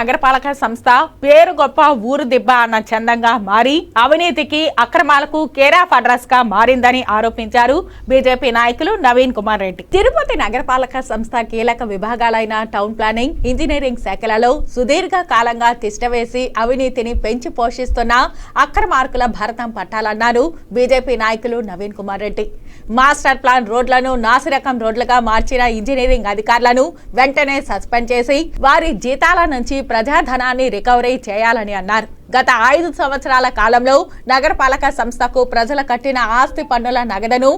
నగరపాలక సంస్థ పేరు గొప్ప ఊరు దిబ్బ అన్న చందంగా మారి అవినీతికి అక్రమాలకు కేరాఫ్ అడ్రస్గా మారిందని ఆరోపించారు బీజేపీ నాయకులు నవీన్ కుమార్ రెడ్డి. తిరుపతి నగరపాలక సంస్థ కీలక విభాగాలైన టౌన్ ప్లానింగ్ ఇంజనీరింగ్ శాఖలలో సుదీర్ఘ కాలంగా తిష్టవేసి అవినీతిని పెంచి పోషిస్తున్న అక్రమార్కుల భరతం పట్టాలన్నారు బీజేపీ నాయకులు నవీన్ కుమార్ రెడ్డి. మాస్టర్ ప్లాన్ రోడ్లను నాసిరకం రోడ్లుగా మార్చిన ఇంజనీరింగ్ అధికారులను వెంటనే సస్పెండ్ చేసి వారి జీతాల నుంచి ప్రజాధనాన్ని రికవరీ చేయాలని అన్నారు. గత ఐదు సంవత్సరాల కాలంలో నగరపాలక సంస్థకు ప్రజలు కట్టిన ఆస్తి పన్నుల నగదును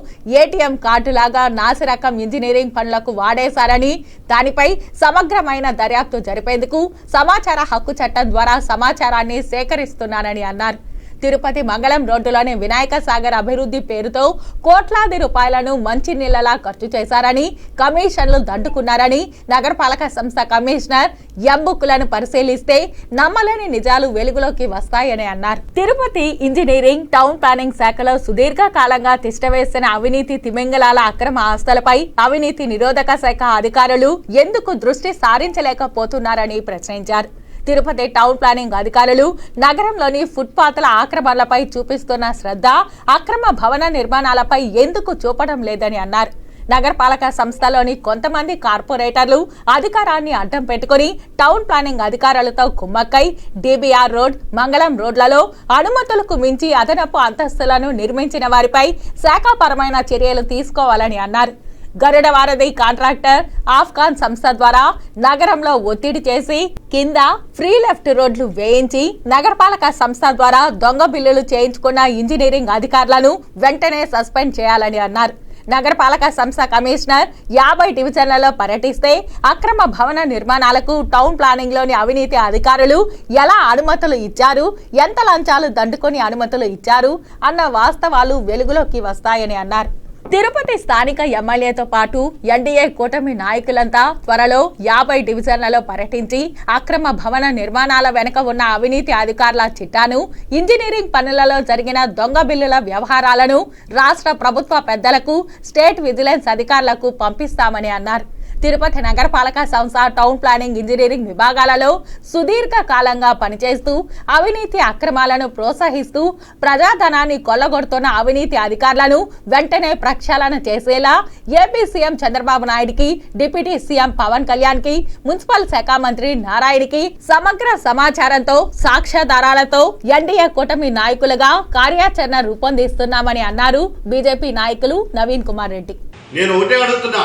ఏటీఎం కార్డులాగా నాసిరకం ఇంజనీరింగ్ పనులకు వాడేశారని దానిపై సమగ్రమైన దర్యాప్తు జరిపేందుకు సమాచార హక్కు చట్టం ద్వారా సమాచారాన్ని సేకరిస్తున్నానని అన్నారు. తిరుపతి మంగళం రోడ్డులోని వినాయక సాగర్ అభివృద్ధి పేరుతో కోట్లాది రూపాయలను మంచి నీళ్ళలా ఖర్చు చేశారని కమిషన్లు దండుకున్నారని నగరపాలక సంస్థ కమిషనర్ ఎంబుక్కులను పరిశీలిస్తే నమ్మలేని నిజాలు వెలుగులోకి వస్తాయని అన్నారు. తిరుపతి ఇంజనీరింగ్ టౌన్ ప్లానింగ్ శాఖలో సుదీర్ఘ కాలంగా తిష్టవేసిన అవినీతి తిమింగలాల అక్రమ ఆస్తులపై అవినీతి నిరోధక శాఖ అధికారులు ఎందుకు దృష్టి సారించలేకపోతున్నారని ప్రశ్నించారు. తిరుపతి టౌన్ ప్లానింగ్ అధికారులు నగరంలోని ఫుట్పాత్ల ఆక్రమణలపై చూపిస్తున్న శ్రద్ధ అక్రమ భవన నిర్మాణాలపై ఎందుకు చూపడం లేదని అన్నారు. నగరపాలక సంస్థలోని కొంతమంది కార్పొరేటర్లు అధికారాన్ని అడ్డం పెట్టుకుని టౌన్ ప్లానింగ్ అధికారులతో కుమ్మక్కై డిబిఆర్ రోడ్ మంగళం రోడ్లలో అనుమతులకు మించి అదనపు అంతస్తులను నిర్మించిన వారిపై శాఖాపరమైన చర్యలు తీసుకోవాలని అన్నారు. గరుడ వారధి కాంట్రాక్టర్ ఆఫ్ఘాన్ సంస్థ ద్వారా నగరంలో ఒత్తిడి చేసి కింద ఫ్రీ లెఫ్ట్ రోడ్లు వేయించి నగరపాలక సంస్థ ద్వారా దొంగ బిల్లులు చేయించుకున్న ఇంజనీరింగ్ అధికారులను వెంటనే సస్పెండ్ చేయాలని అన్నారు. నగరపాలక సంస్థ కమిషనర్ యాభై డివిజన్లలో పర్యటిస్తే అక్రమ భవన నిర్మాణాలకు టౌన్ ప్లానింగ్లోని అవినీతి అధికారులు ఎలా అనుమతులు ఇచ్చారు ఎంత లంచాలు దండుకొని అనుమతులు ఇచ్చారు అన్న వాస్తవాలు వెలుగులోకి వస్తాయని అన్నారు. తిరుపతి స్థానిక ఎమ్మెల్యేతో పాటు ఎన్డీఏ కూటమి నాయకులంతా త్వరలో యాభై డివిజన్లలో పర్యటించి అక్రమ భవన నిర్మాణాల వెనుక ఉన్న అవినీతి అధికారుల చిట్టాను ఇంజనీరింగ్ పనులలో జరిగిన దొంగ బిల్లుల వ్యవహారాలను రాష్ట్ర ప్రభుత్వ పెద్దలకు స్టేట్ విజిలెన్స్ అధికారులకు పంపిస్తామని అన్నారు. తిరుపతి నగరపాలక సంస్థ టౌన్ ప్లానింగ్ ఇంజనీరింగ్ విభాగాలలో సుదీర్ఘ కాలంగా పనిచేస్తూ అవినీతి అక్రమాలను ప్రోత్సహిస్తూ ప్రజాధనాన్ని కొల్లగొడుతున్న అవినీతి అధికారులను వెంటనే ప్రక్షాళన చేసేలా ఏపీ సీఎం చంద్రబాబు నాయుడికి డిప్యూటీ సీఎం పవన్ కళ్యాణ్కి మున్సిపల్ శాఖ మంత్రి నారాయణకి సమగ్ర సమాచారంతో సాక్ష్యాధారాలతో ఎన్డీఏ కూటమి నాయకులుగా కార్యాచరణ రూపొందిస్తున్నామని అన్నారు బీజేపీ నాయకులు నవీన్ కుమార్ రెడ్డి. నేను ఒకటే అడుగుతున్నా.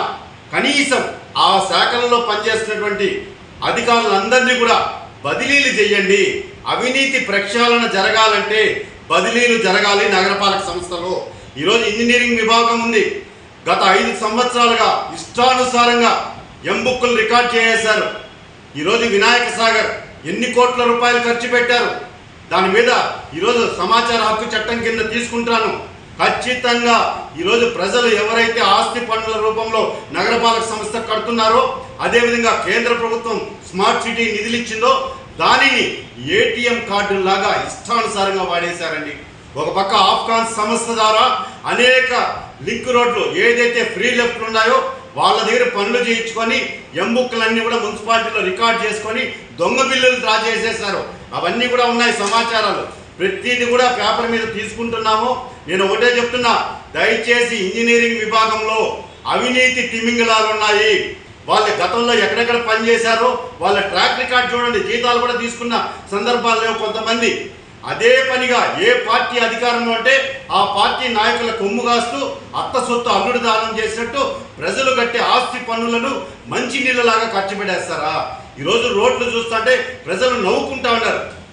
కనీసం ఆ శాఖలలో పనిచేస్తున్నటువంటి అధికారులందరినీ కూడా బదిలీలు చేయండి. అవినీతి ప్రక్షాళన జరగాలంటే బదిలీలు జరగాలి నగరపాలక సంస్థలో. ఈరోజు ఇంజనీరింగ్ విభాగం ఉంది. గత ఐదు సంవత్సరాలుగా ఇష్టానుసారంగా ఎంబుక్కులు రికార్డ్ చేసేశారు. ఈరోజు వినాయక సాగర్ ఎన్ని కోట్ల రూపాయలు ఖర్చు పెట్టారు? దాని మీద ఈరోజు సమాచార హక్కు చట్టం కింద తీసుకుంటాను. ఖచ్చితంగా ఈరోజు ప్రజలు ఎవరైతే ఆస్తి పన్నుల రూపంలో నగరపాలక సంస్థ కడుతున్నారో అదేవిధంగా కేంద్ర ప్రభుత్వం స్మార్ట్ సిటీ నిధులు ఇచ్చిందో దానిని ఏటీఎం కార్డులాగా ఇష్టానుసారంగా వాడేశారండి. ఒక పక్క ఆఫ్ఘాన్ సంస్థ ద్వారా అనేక లింక్ రోడ్లు ఏదైతే ఫ్రీ లెఫ్ట్లు ఉన్నాయో వాళ్ళ దగ్గర పనులు చేయించుకొని ఎంబుక్కులన్నీ కూడా మున్సిపాలిటీలో రికార్డ్ చేసుకొని దొంగ బిల్లులు డ్రా చేసేసారు అవన్నీ కూడా ఉన్నాయి సమాచారాలు. ప్రతిదీ కూడా పేపర్ మీద తీసుకుంటున్నాము. నేను ఒకటే చెప్తున్నా దయచేసి ఇంజనీరింగ్ విభాగంలో అవినీతి తిమింగలాలు ఉన్నాయి వాళ్ళ గతంలో ఎక్కడెక్కడ పనిచేశారో వాళ్ళ ట్రాక్ రికార్డ్ చూడండి జీతాలు కూడా తీసుకున్న సందర్భాలు లేవు కొంతమంది. అదే పనిగా ఏ పార్టీ అధికారంలో అంటే ఆ పార్టీ నాయకుల కొమ్ము కాస్తూ అత్త సొత్తు అల్లుడు దానం చేసినట్టు ప్రజలు కట్టే ఆస్తి పన్నులను మంచి నీళ్ళలాగా ఖర్చు పెట్టేస్తారా? ఈరోజు రోడ్లు చూస్తుంటే ప్రజలు నవ్వుకుంటా ఉన్నారు.